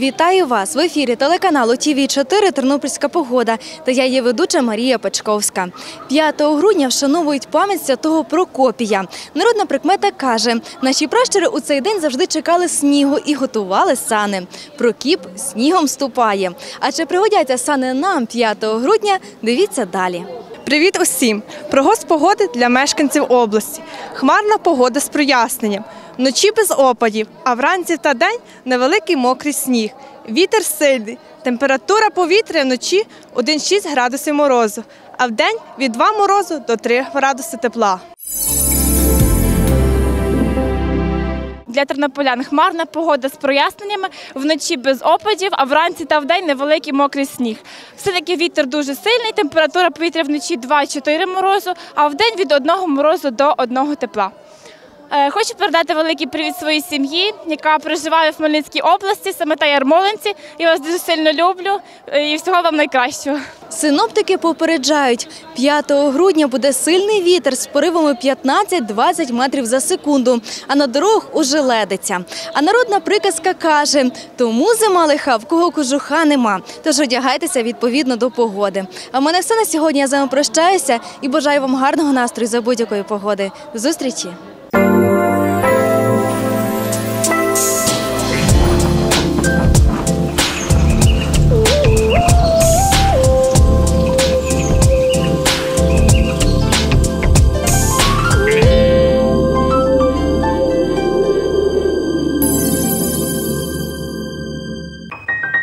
Вітаю вас в ефірі телеканалу ТВ 4 Тернопільська погода. Та я є ведуча Марія Печковська. 5 грудня вшановують пам'ять святого Прокопія. Народна прикмета каже: наші пращури у цей день завжди чекали снігу і готували сани. Прокіп снігом ступає. А чи пригодяться сани нам 5 грудня? Дивіться далі. Привіт усім! Прогноз погоди для мешканців області. Хмарна погода з проясненням. Вночі без опадів, а вранці та день невеликий мокрий сніг. Вітер сильний. Температура повітря вночі 1,6 градусів морозу, а вдень від 2 морозу до 3 градуси тепла. Для тернополян хмарна погода з проясненнями, вночі без опадів, а вранці та вдень невеликий мокрий сніг. Все-таки вітер дуже сильний, температура повітря вночі 2-4 морозу, а вдень від 1 морозу до 1 тепла. Е, Хочу передати великий привіт своїй сім'ї, яка проживає в Хмельницькій області, саме та Ярмолинці. Я вас дуже сильно люблю е, і всього вам найкращого. Синоптики попереджають, 5 грудня буде сильний вітер з поривами 15-20 метрів за секунду, а на дорогах уже ледиться. А народна приказка каже: тому зима лиха, в кого кожуха нема. Тож одягайтеся відповідно до погоди. А в мене все на сьогодні. Я з вами прощаюся і бажаю вам гарного настрою за будь-якої погоди. Зустрічі!